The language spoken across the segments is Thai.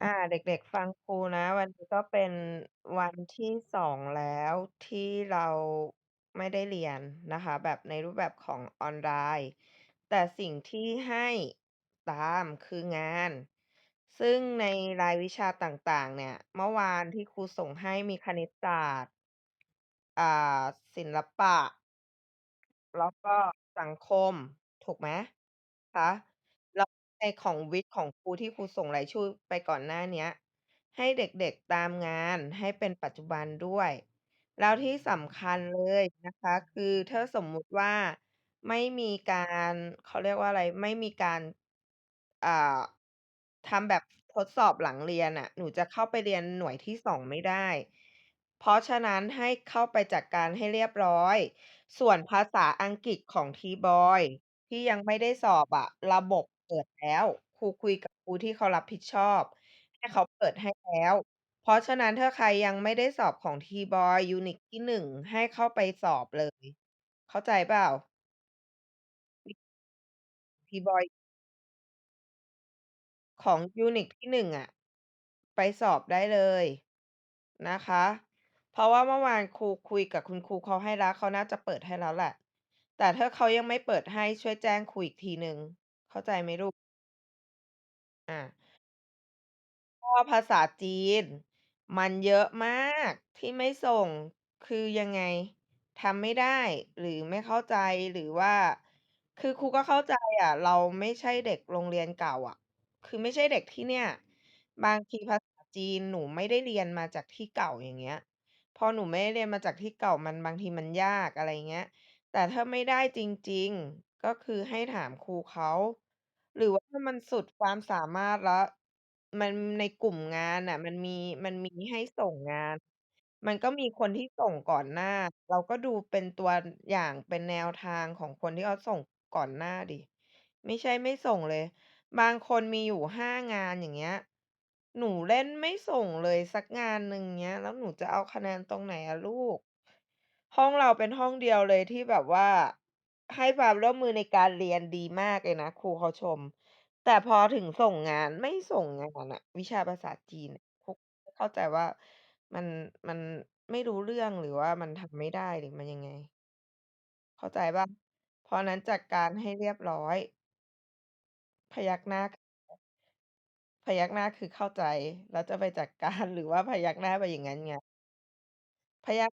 อ่าเด็ก ๆ ฟังครูนะ วันนี้ก็เป็นวันที่ 2 แล้วที่เราไม่ได้เรียนนะคะ แบบในรูปแบบของออนไลน์ แต่สิ่งที่ให้ตามคืองาน ซึ่งในรายวิชาต่าง ๆ เนี่ย เมื่อวานที่ครูส่งให้มีคณิตศาสตร์ อ่า ศิลปะ แล้วก็สังคม ถูกไหม?คะ ในของวิทย์ของครูที่ครูส่งรายชื่อไปก่อนหน้าเนี้ย ให้เด็ก ๆ ตามงานให้เป็นปัจจุบันด้วย แล้วที่สำคัญเลยนะคะ คือถ้าสมมุติว่า ไม่มีการ เขาเรียกว่าอะไร ไม่มีการ อ่า ทำแบบทดสอบหลังเรียนน่ะ หนูจะเข้าไปเรียนหน่วยที่ 2 ไม่ได้ เพราะฉะนั้นให้เข้าไปจัดการให้เรียบร้อย ส่วนภาษาอังกฤษของ T-BOYS ที่ยังไม่ได้สอบอะ ระบบ เปิดแล้ว ครูคุยกับครูที่เขารับผิดชอบ ให้เขาเปิดให้แล้ว เพราะฉะนั้นถ้าใครยังไม่ได้สอบของ T-BOYS ยูนิตที่ 1 ให้เข้าไปสอบเลย เข้าใจเปล่า? T-BOYS ของยูนิตที่ 1 อะ ไปสอบได้เลยนะคะ เพราะว่าเมื่อวานครูคุยกับคุณครูเขาให้แล้ว เขาน่าจะเปิดให้แล้วแหละ แต่ถ้าเขายังไม่เปิดให้ช่วยแจ้งครูอีกทีหนึ่ง เข้าใจไหมลูก?อา ก็ ภาษาจีนมันเยอะมากที่ไม่ส่ง คือยังไง ทำไม่ได้ หรือไม่เข้าใจ หรือว่า คือครูก็เข้าใจอะ เราไม่ใช่เด็กโรงเรียนเก่าอะ คือไม่ใช่เด็กที่เนี่ย บางทีภาษาจีนหนูไม่ได้เรียนมาจากที่เก่า อย่างเงี้ย พอหนูไม่ได้เรียนมาจากที่เก่า มัน บางทีมันยาก อะไรเงี้ย แต่ถ้าไม่ได้จริง ๆ ก็คือให้ถามครูเขา หรือว่าถ้ามันสุดความสามารถแล้ว มันในกลุ่มงานน่ะ มันมี มันมีให้ส่งงาน มันก็มีคนที่ส่งก่อนหน้า เราก็ดูเป็นตัวอย่าง เป็นแนวทางของคนที่เขาส่งก่อนหน้าสิไม่ใช่ไม่ส่งเลย บางคนมีอยู่ 5 งาน อย่างเงี้ย หนูเล่นไม่ส่งเลยสักงานหนึ่ง เงี้ย แล้วหนูจะเอาคะแนนตรงไหนอะลูก ห้องเราเป็นห้องเดียวเลยที่แบบว่า ให้ความร่วมมือในการเรียนดีมากเลยนะ ครูเขาชม แต่พอถึงส่งงาน ไม่ส่งงานอะวิชาภาษาจีน ครูไม่เข้าใจว่า มัน มันไม่รู้เรื่อง หรือว่ามันทำไม่ได้ หรือมันยังไง เข้าใจเปล่า?เพราะนั้นจัดการให้เรียบร้อย พยักหน้า พยักหน้า คือเข้าใจ แล้วจะไปจัด การ หรือว่าพยักหน้าไปอย่างงั้นไง พยัก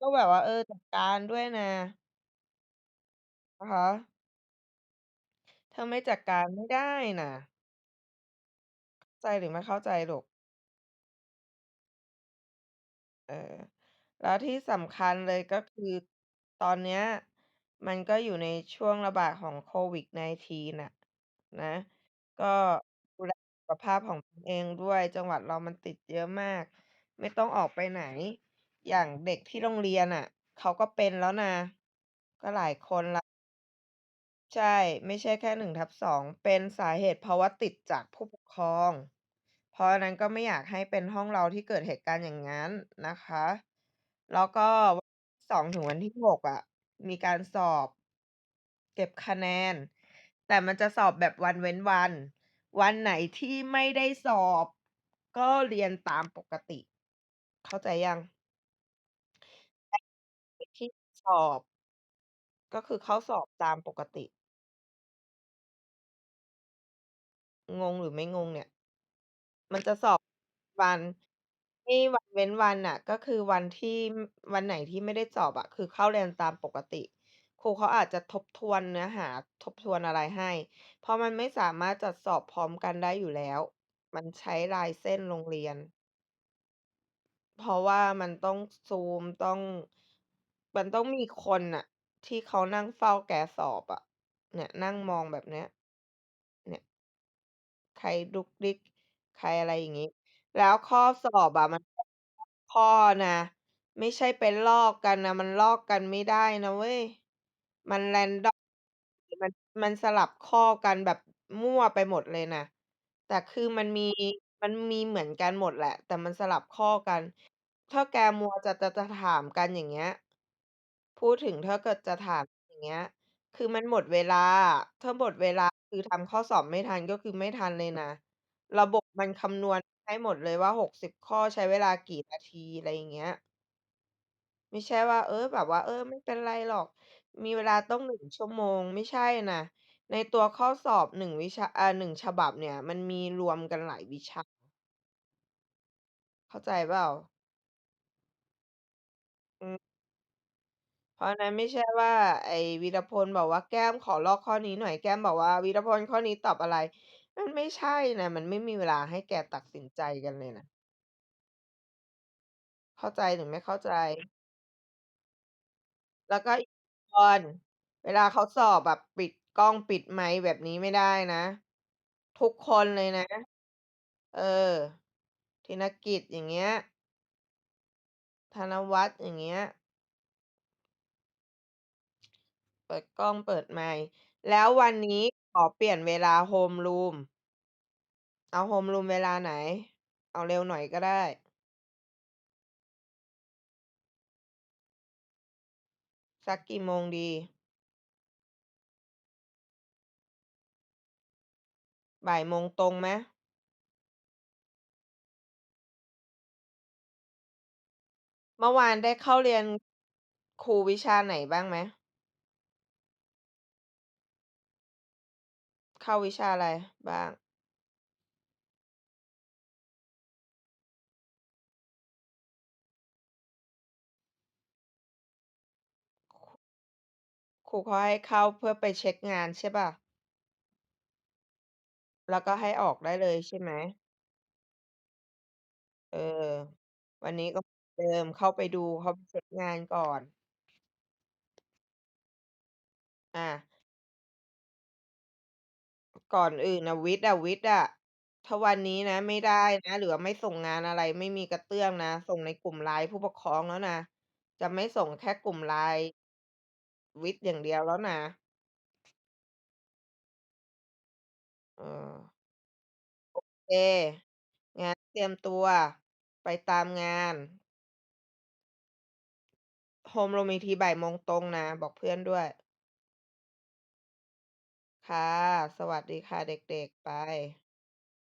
ก็แบบว่า เออ จัดการด้วยนะ อะฮะถ้าไม่จัดการไม่ได้น่ะ เข้าใจหรือไม่เข้าใจลูก?เออ แล้วที่สำคัญเลย ก็คือตอนเนี้ยมันก็อยู่ในช่วงระบาดของ COVID-19 น่ะ นะ ก็ดูแลสุขภาพของตนเองด้วย จังหวัดเรามันติดเยอะมาก ไม่ต้องออกไปไหน อย่างเด็กที่โรงเรียนน่ะ เขาก็เป็นแล้วนะ ก็หลายคนล้ว ใช่ ไม่ใช่แค่ 1/2 เป็นสาเหตุ เพราะว่าติดจากผู้ปกครอง เพราะนั้นก็ไม่อยากให้เป็นห้องเราที่เกิดเหตุการณ์อย่างงั้นนะคะ แล้วก็วันที่2ถึงวันที่ 6 อะ มีการสอบ เก็บคะแนน แต่มันจะสอบแบบวันเว้นวัน วันไหนที่ไม่ได้สอบ ก็เรียนตามปกติ เข้าใจยัง?ที่สอบ ก็คือเขาสอบตามปกติ งงหรือไม่งงเนี่ย?มันจะสอบ วัน ที่วันเว้นวันน่ะ ก็คือวันที่ วันไหนที่ไม่ได้สอบอะ คือเข้าเรียนตามปกติ ครูเขาอาจจะทบทวนเนื้อหา ทบทวนอะไรให้ เพราะมันไม่สามารถจัดสอบพร้อมกันได้อยู่แล้ว มันใช้ลายเส้นโรงเรียน เพราะว่ามันต้อง ซูม ต้อง มันต้องมีคนน่ะ ที่เขานั่งเฝ้าแกสอบอะ เนี่ย นั่งมองแบบเนี้ย เนี่ย ใครดุ๊กดิ๊ก ใครอะไรอย่างงี้ แล้วข้อสอบอะมัน ข้อนะ ไม่ใช่ไปลอกกันนะ มันลอกกันไม่ได้นะเว้ย มัน random มัน มันสลับข้อกันแบบมั่วไปหมดเลยนะ แต่คือมันมี มันมีเหมือนกันหมดแหละ แต่มันสลับข้อกัน ถ้าแกมัวจะ จะ จะถามกัน อย่างเงี้ย พูดถึงถ้าเกิดจะถาม อย่างเงี้ย คือมันหมดเวลา ถ้าหมดเวลา คือทำข้อสอบไม่ทัน ก็คือไม่ทันเลยนะ ระบบมันคำนวณให้หมดเลยว่า 60 ข้อ ใช้เวลากี่นาที อะไรอย่างเงี้ย ไม่ใช่ว่า เออ แบบว่า เออ ไม่เป็นไรหรอก มีเวลาต้อง 1 ชั่วโมง ไม่ใช่นะ ในตัวข้อสอบ 1 วิชา อ่า 1 ฉบับเนี่ย มันมีรวมกันหลายวิชา เข้าใจเปล่า? เพราะนั้นไม่ใช่ว่า ไอ้วีรพลบอกว่า"แก้มขอลอกข้อนี้หน่อย"แก้มบอกว่า"วีรพลข้อนี้ตอบอะไร?"มันไม่ใช่นะ มันไม่มีเวลาให้แกตัดสินใจกันเลยนะ เข้าใจหรือไม่เข้าใจ?แล้วก็อีกคนเวลาเขาสอบอะ ปิดกล้อง ปิดไมค์ แบบนี้ไม่ได้นะ ทุกคนเลยนะ เออธนกิจ อย่างเงี้ย ธนวัฒน์ อย่างเงี้ย เปิดกล้อง เปิดไมค์ แล้ววันนี้ขอเปลี่ยนเวลาโฮมรูม เอา โฮมรูม เวลาไหน?เอาเร็วหน่อยก็ได้ สักกี่โมงดี?บ่ายโมงตรงไหม?เมื่อวานได้เข้าเรียน ครูวิชาไหนบ้างไหม? เข้าวิชาอะไรบ้าง?ครูเขาให้เข้าเพื่อไปเช็กงานใช่เปล่า?แล้วก็ให้ออกได้เลยใช่ไหม?เออ วันนี้ก็ เดิม เข้าไปดู เข้าไปเช็กงานก่อน อา ก่อนอื่นน่ะ วิทย์อะ วิทย์อะ ถ้าวันนี้นะไม่ได้นะ หรือว่าไม่ส่งงานอะไร ไม่มีกระเตื้องนะ ส่งในกลุ่ม LINE ผู้ปกครองแล้วนะ จะไม่ส่งแค่กลุ่ม LINE วิทย์อย่างเดียวแล้วนะ เออ โอเค งั้นเตรียมตัวไปตามงาน โฮมโรูมอีกทีบ่ายมงตรงนะ บอกเพื่อนด้วย ค่ะ สวัสดีค่ะเด็ก ๆ ไป